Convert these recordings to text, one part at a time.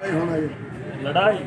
लड़ाई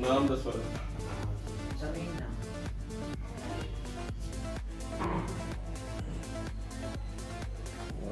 नाम दसो जमीन नाम